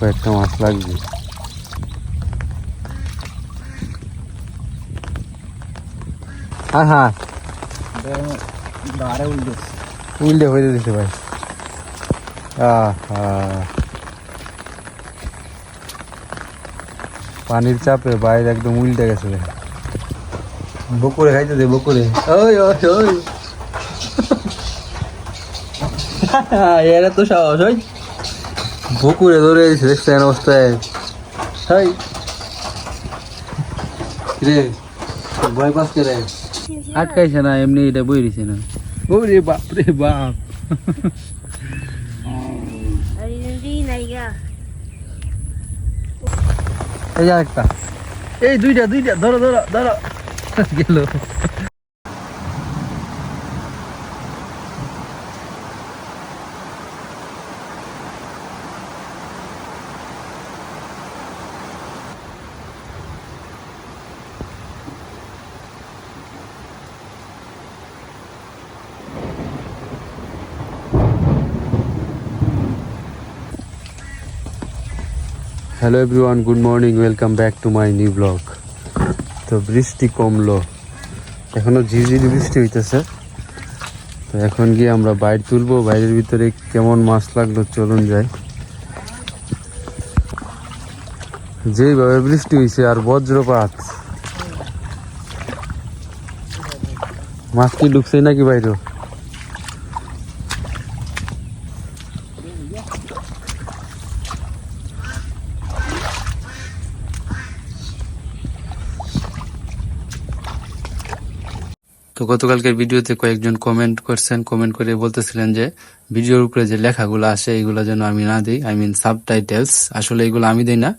কয়েকটা মাছ লাগবে। হ্যাঁ হ্যাঁ হয়ে ভাই। পানির চাপে বাইরে একদম উল্টে গেছে বকুরে খাইতে দে, বকুরে। ওই ওই ওই। এরা তো সাহস, ওই। বকুরে ধরে দেখছেন অবস্থায়। হাই। রে ভয় পাস করে আটকাইছে না এমনি এটা বই দিছে না। ওরে বাপ রে বাপ। এই একটা এই দুইটা দুইটা ধরো ধরো ধরো। গেল। Hello everyone good morning welcome back to my new blog তো বৃষ্টি কমলো। এখনও ঝিরঝিরি বৃষ্টি হইতেছে। তো এখন গিয়ে আমরা বাইর তুলবো। বাইরের ভিতরে কেমন মাছ লাগল চলুন যাই। যেইভাবে বৃষ্টি হয়েছে আর বজ্রপাত। মাছ কি ঢুকছে নাকি বাইরে? তো গতকালকের ভিডিওতে কয়েকজন কমেন্ট করছেন কমেন্ট করে বলতেছিলেন যে, ভিডিওর উপরে যে লেখাগুলো আসে, এগুলো যেন আমি না দিই। আই মিন সাবটাইটেলস আসলে এগুলো আমি দিই না।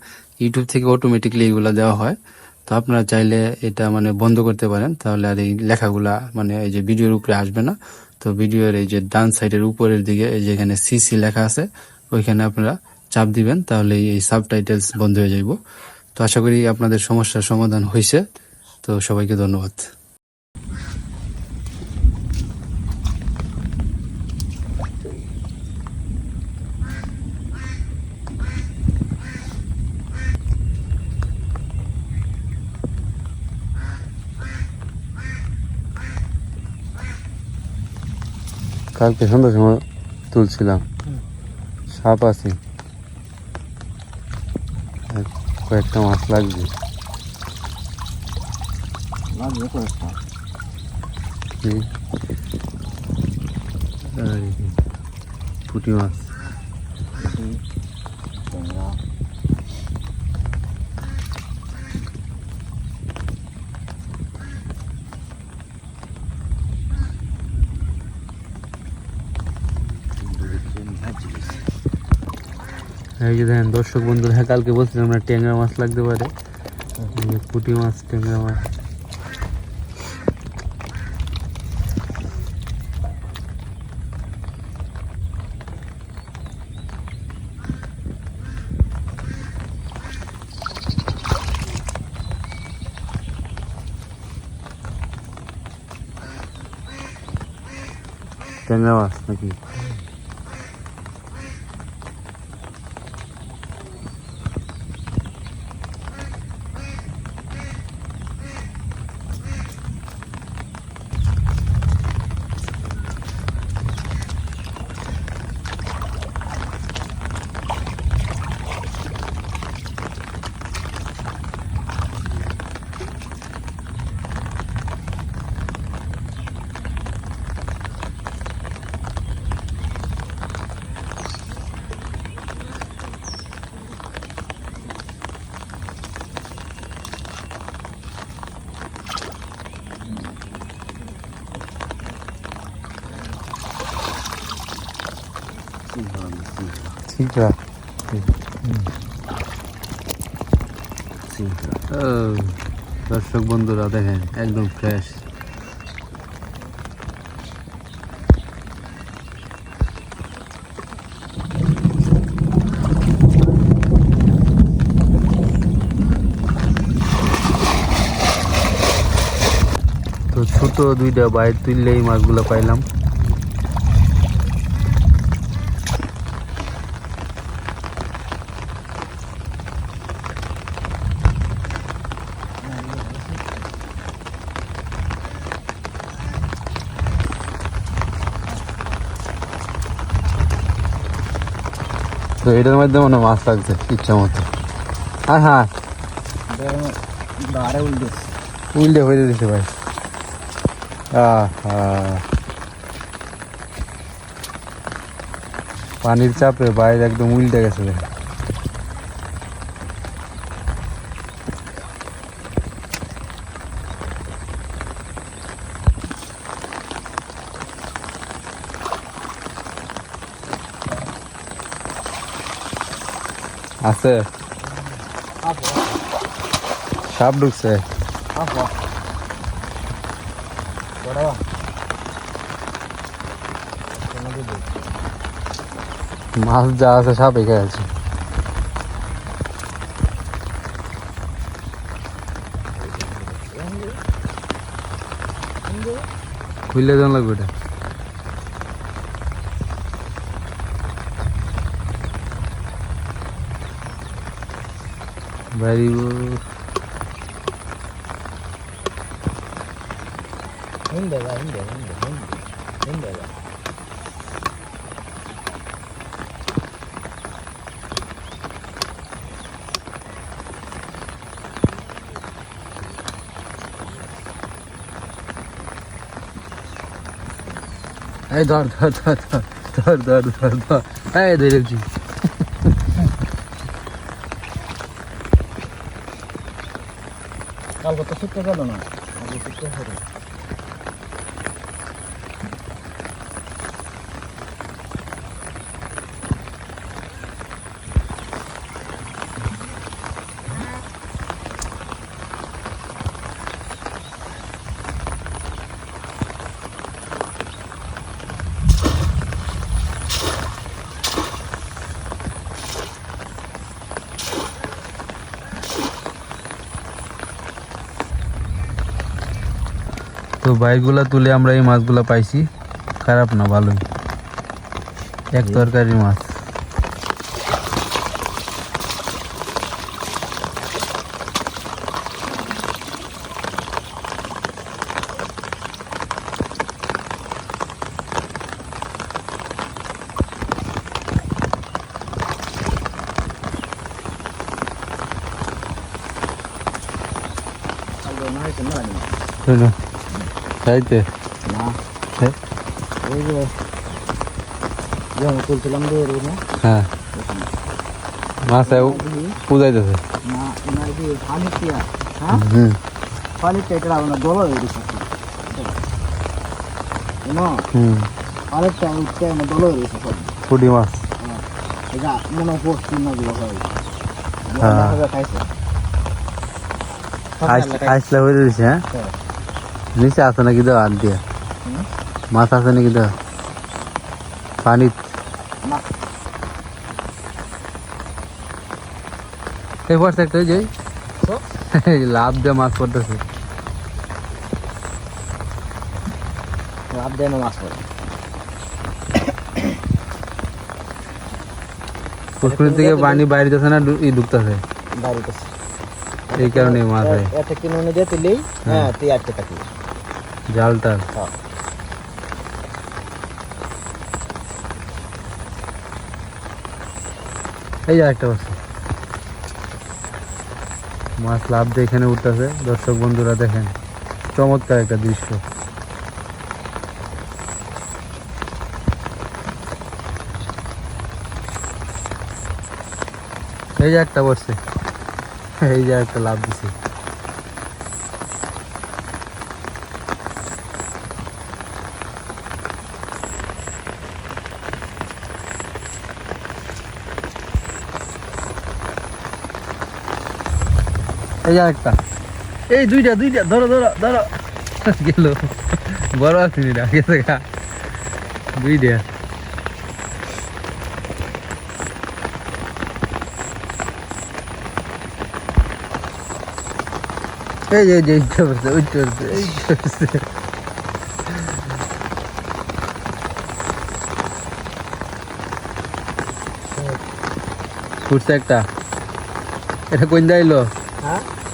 ইউটিউব থেকে অটোমেটিকলি এগুলো দেওয়া হয়। তো আপনারা চাইলে এটা মানে বন্ধ করতে পারেন, তাহলে আর এই লেখাগুলা মানে এই যে ভিডিওর উপরে আসবে না। তো ভিডিওর এই যে ডান সাইডের উপরের দিকে এই যে এখানে সিসি লেখা আছে, ওইখানে আপনারা চাপ দিবেন তাহলে এই সাবটাইটেলস বন্ধ হয়ে যাইব। তো আশা করি আপনাদের সমস্যার সমাধান হয়েছে তো সবাইকে ধন্যবাদ। কালকে সন্ধ্যার সময় তুলছিলাম। সাপ আছে। কয়েকটা মাছ লাগবে। পুঁটি মাছ। এই যে দেখেন দর্শক বন্ধুরা হ্যাঁ কালকে বলছিলাম না, ট্যাংরা মাছ লাগতে পারে। পুঁটি মাছ, ট্যাংরা মাছ। ট্যাংরা মাছ নাকি? ঠিক আছে দর্শক বন্ধুরা দেখেন একদম ফ্রেশ তো ছোট দুইটা বাইর তুললেই মাছগুলো পাইলাম। তো এটার মধ্যে মনে মাছ লাগছে ইচ্ছা মতো। হ্যাঁ। হ্যাঁ উল্টে। হয়ে দিছে ভাই। পানির চাপে বাইরে একদম উল্টে গেছে ভাই। আছে। সাপ ঢুকছে। মাছ যা আছে সাপ এখানে আছে। খুললে দেন লাগবে Malibu. Hindi ba, hindi, hindi, hindi. Hindi ba. Hey dar dar dar dar dar dar dar. dar. Hey delirci. কালকে তো শুকতে গেল না। আজকে শুকতে হবে তো বাইকগুলা তুলে আমরা এই মাছগুলা পাইছি। খারাপ না ভালোই। এক তরকারি মাছ। কালকে তাইতে না। ওই যে যেমন তুলছিলাম দিয়ে এরকম হ্যাঁ। মাছ পুজাইতেছে। না না দিয়ে পানি কিয়া হ্যাঁ? পানি কেটে রাখো না দোলো হয়ে গেছে হুম। আরেকটা উঠতে না দোলো হয়ে গেছে পুডি মাছ। এটা মনে পোস্ট না দিল হয়। হ্যাঁ। আইসলা হয়ে রয়েছে হ্যাঁ। নিচে আছে নাকি দাও হাত দিয়ে? মাছ আছে নাকি। এই একটা তো? এই লাভ দিয়ে মাছ পড়তেছে। লাভ দেয় মাছ পড়ে। পুকুরের থেকে পানি বাইরে যাচ্ছে না ই ঢুকতেছে বাড়িতে এই কারণে মাছ হয়। একটা কিনে দিয়ে তুলেই হ্যাঁ। তুই আটকে থাকি জালটা হ্যাঁ। এই আর একটা বস্তু। মাছ লাভ দিয়ে এখানে উঠতেছে। দর্শক বন্ধুরা দেখেন চমৎকার একটা দৃশ্য। এই যে একটা বসছে এই যে একটা লাভ দিছে। এই যে একটা এই দুইটা দুইটা, ধরো ধরো ধরো। গেল। বড় গেছে গা। দুইটা। এই যে যে ওইটা পড়ছে এইটা পড়ছে ফুটছে একটা। এটা কোন হ্যাঁ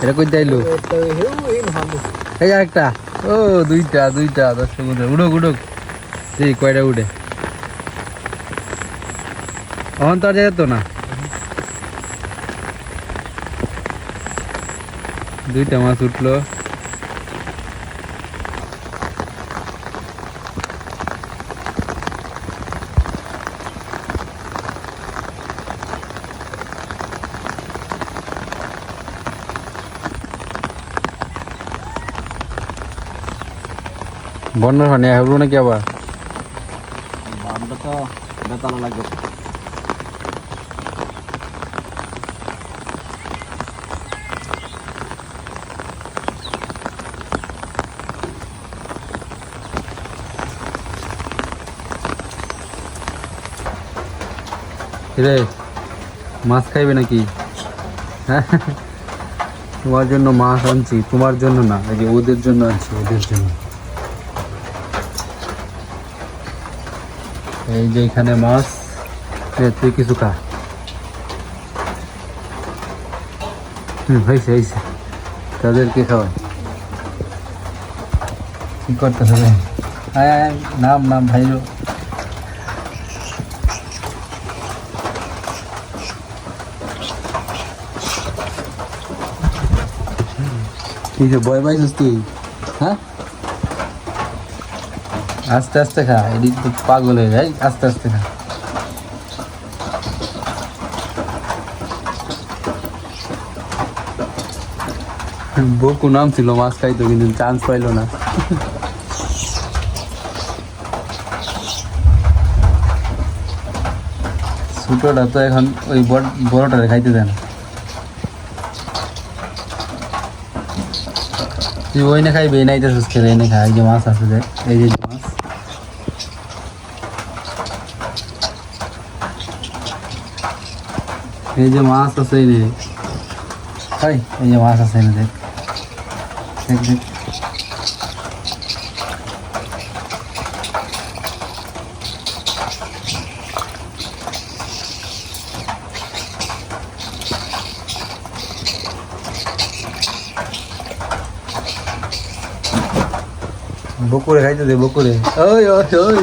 এটা কই এই একটা ও, দুইটা দুইটা কয়টা উঠে তো আর যেত না। দুইটা মাছ উঠল। বন্যার পানি আসব নাকি আবার? বামটা তো বেতালা লাগবে। রে মাছ খাইবে নাকি? হ্যাঁ তোমার জন্য মাছ আনছি তোমার জন্য না ওদের জন্য আনছি ওদের জন্য। এই যে এখানে মাছ তুই কিছু খা। হুম হয়েছে হয়েছে। তাদেরকে খাওয়া কি আয় আয় আয়, নাম নাম ভাইরো কি যে ভয় পাইছিস তুই? হ্যাঁ? আস্তে আস্তে খা, এদিক পাগল হয়ে যায়, আস্তে আস্তে খা। বকু নাম ছিল, মাছ খাইতো, কিন্তু চান্স পাইলো না। ছোটটা তো এখন ওই বড় বড়টারে খাইতে দেয় না। তুই ওই না খাইবে, এই নাইতে সুস্থ এই খাই যে মাছ আছে এই যে মাছ এই যে মাছ আছে এই রে খাই এই যে মাছ আছে এই নে, দেখ দেখ দেখ বকুরে খাইতে দে বকুরে ওই ওই ওই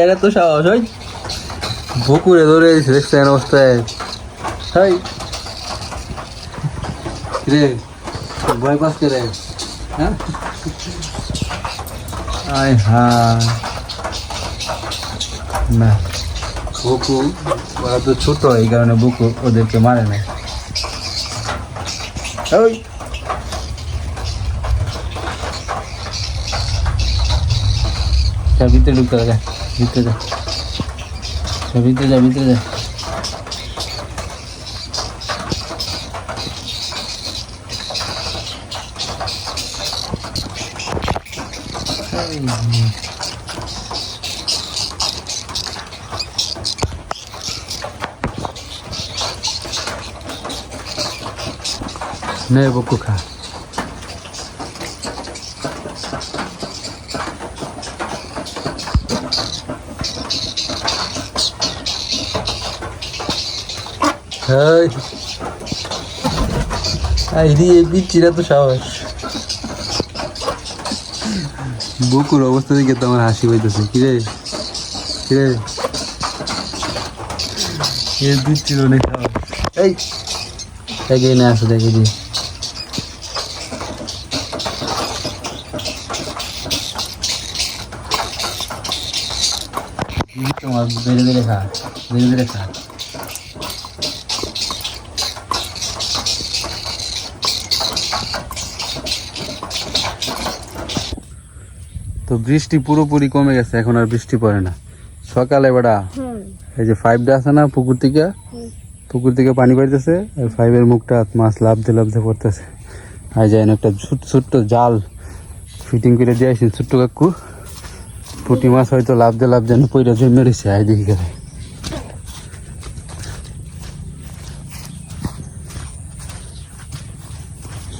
এরা তো সাহস, ওই বকুরে ধরে দেখছেন অবস্থায়? হাই। রে ভয় পাস করে হ্যাঁ? আয় হ্যাঁ। না। বকু, ওরা তো ছোট, এই কারণে বকু ওদেরকে মারে না ওই যা ভিতরে ঢুকতে হবে, যা ভিতরে যা যা ভিতরে যা ভিতরে যা নে. Ay, দিয়ে পিচ্ছিরা তো সাহস। বকুর অবস্থা দেখে তো আমার হাসি পাইতেছে। কিরে কিরে এ দিচ্ছিল অনেক সাহস। এই। এগিয়ে নিয়ে আসো দেখে দিয়ে তোমার ধীরে ধীরে খা ধীরে ধীরে খা। তো বৃষ্টি পুরোপুরি কমে গেছে, এখন আর বৃষ্টি পড়ে না। সকালে বেড়া, এই যে ফাইভটা আছে না পুকুর থেকে পুকুর থেকে পানি পাইতেছে ওই ফাইভের মুখটা মাছ লাভতে লাভতে পড়তেছে। আর যায় একটা ছোট, ছোট্ট জাল ফিটিং করে দিয়ে আসেন ছোট্ট কাকু। পুঁটি মাছ হয়তো লাভতে লাভ যেন পইরা জমে রয়েছে আই দেখি করে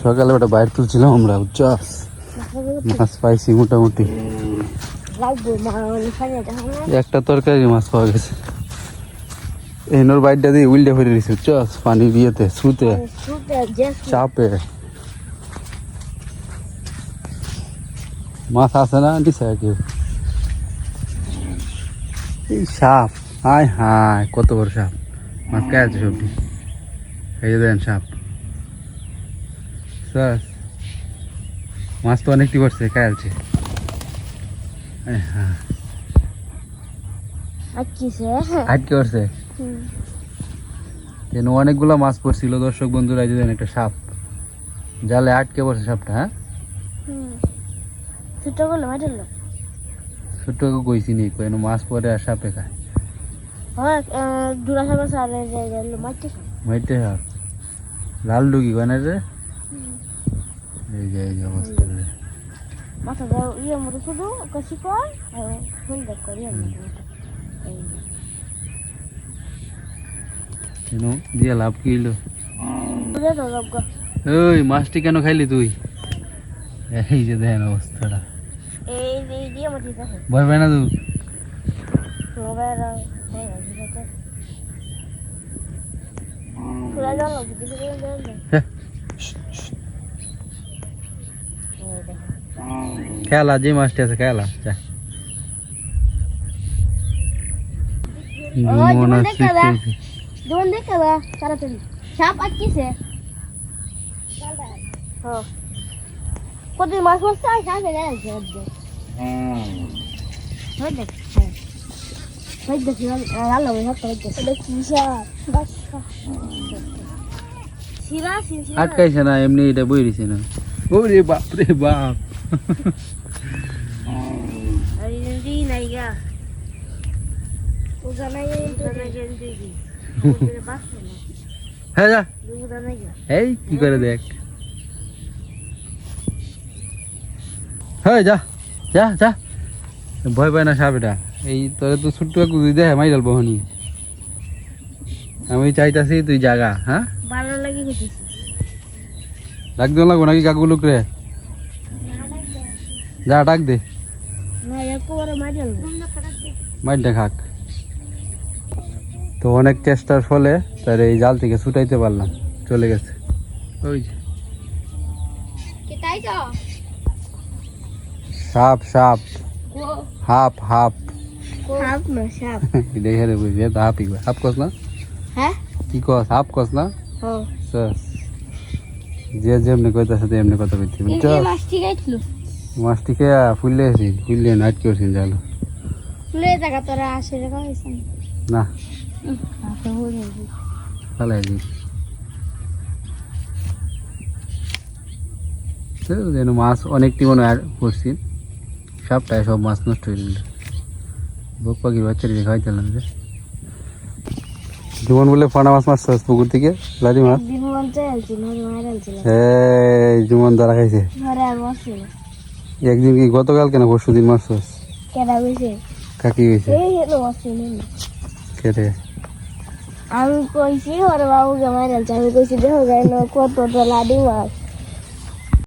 সকালে ওটা বাইরে তুলছিলাম আমরা উচ্চাস মাছ পাইছি মোটামুটি। একটা তরকারি মাছ পাওয়া গেছে। এনোর বাইরটা দিয়ে উল্টে ফেলে দিছে চস পানি বিয়েতে শুতে চাপে। মাছ আছে না? দিছে কেউ সাপ। হায় হায়, কত বড় সাপ। মাছ কে আছে সবটি এই দেন সাপ। স্যার মাছ তো অনেকটি পড়ছে কে আছে এই আটকিছে। আটকে পড়ছে? কেন অনেকগুলো মাছ পড়ছিল দর্শক বন্ধুরা একটা সাপ। জালে আটকে পড়ছে সাপটা হ্যাঁ? ছোট্ট কইছি নি কেন মাছ পরে আর সাপে খায়। মাইতে সাপ লাল ডুগি কয় না রে? এই যে এই অবস্থা। মাথা দাও ইয়ে মতো শুধু কষি কর আর ফুল দেখ করি আমি কেন? দিয়ে লাভ কি হইল? ওই মাছটি কেন খাইলি তুই? এই যে দেখেন অবস্থাটা। ভয় পাই না তুই মোবাইল খুলে দাও লোক কিছু করে দাও হ্যাঁ। খেলা যে মাছটি আছে খেলা। কত মাছ মাছ আটকাইছে না এমনি এটা বই দিছে না। ওরে বাপ রে বাপ। এই কি দেখ? হ্যাঁ, যা যা ভয় পায় না সাপ এটা এই তোর তো ছোট্ট একটু দেখ মাই মাইরাল বহনি আমি চাইতাছি তুই জাগা হ্যাঁ? ভালো লাগে লাগতো লাগবো নাকি কাকু লোক রে যা ডাক দে মাইডটা খাক তো অনেক চেষ্টার ফলে তার এই জাল থেকে ছুটাইতে পারলাম চলে গেছে ওই যে সাপ সাপ হাপ হাপ হাপ না সাপ দেখে রে বুঝে তো হাপই হাপ কস না হ্যাঁ কি কস হাপ কস না হ্যাঁ যে যেমনি কইতাছে তেমনি কথা কইতে বুঝছো মাছ ঠিক আইছিল মাছটিকে ফুললে এসেছি ফুললে নাইট করছেন জাল ফুলে জায়গা তোরা আসে রেখা হয়েছেন না। তাহলে যেন মাছ অনেকটি মনে হয় করছি সবটাই সব মাছ নষ্ট হয়ে গেল। বক পাখির বাচ্চাটি দেখাই চলাম যে। জীবন বলে ফানা মাছ মাছ পুকুর থেকে লারি মাছ হ্যাঁ জীবন ধরা খাইছে। একদিন কি গতকাল কেন পরশু দিন মাছ কইছে কাকি এই হেলো নেই কেটে আমি কইছি ওর বাবুকে মারাল আমি কইছি দেখো কত তো লাডি মাছ।